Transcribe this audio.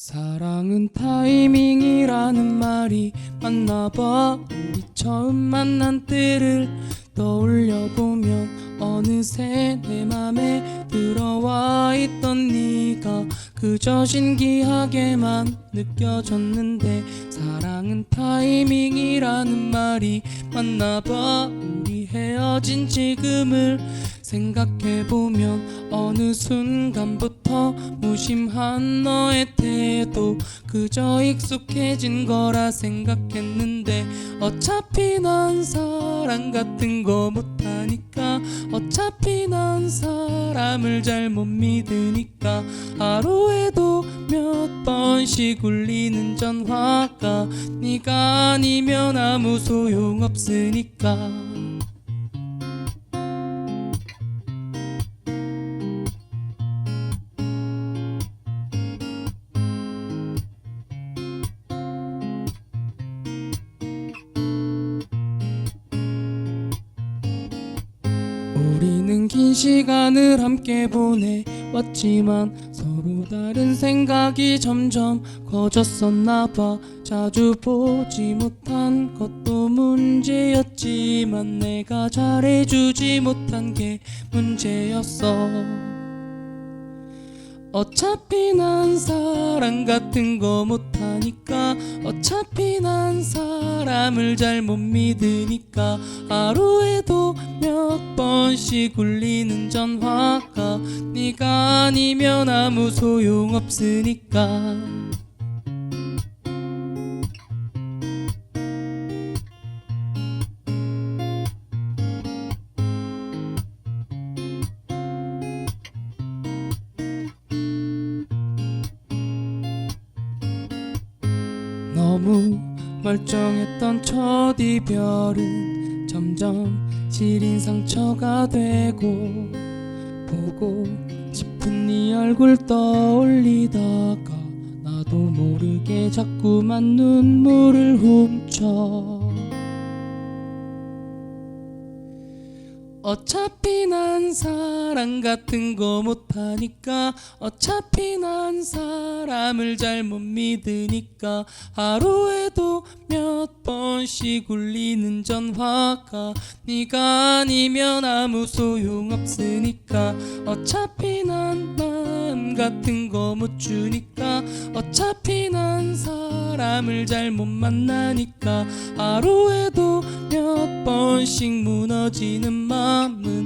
사랑은 타이밍이라는 말이 맞나봐. 우리 처음 만난 때를 떠올려보면 어느새 내 맘에 들어와 있던 네가 그저 신기하게만 느껴졌는데 사랑은 타이밍이라는 말이 맞나봐. 우리 헤어진 지금을 생각해보면 어느 순간부터 무심한 너의 태도 그저 익숙해진 거라 생각했는데 어차피 난 사랑 같은 거 못하니까 어차피 난 사람을 잘 못 믿으니까 하루에도 몇 번씩 울리는 전화가 네가 아니면 아무 소용없으니까 긴 시간을 함께 보내왔지만 서로 다른 생각이 점점 커졌었나 봐. 자주 보지 못한 것도 문제였지만 내가 잘해주지 못한 게 문제였어. 어차피 난사 랑 같은 거 못하니까 어차피 난 사람을 잘 못 믿으니까 하루에도 몇 번씩 울리는 전화가 네가 아니면 아무 소용없으니까 너무 멀쩡했던 첫 이별은 점점 시린 상처가 되고 보고 싶은 네 얼굴 떠올리다가 나도 모르게 자꾸만 눈물을 훔쳐 어차피 난 사랑 같은 거 못하니까 어차피 난 사람을 잘 못 믿으니까 하루에도 몇 번씩 울리는 전화가 네가 아니면 아무 소용 없으니까 어차피 난 마음 같은 거 못 주니까 어차피 난 사람을 잘 못 만나니까 하루에도 몇 번씩 무너지는 네가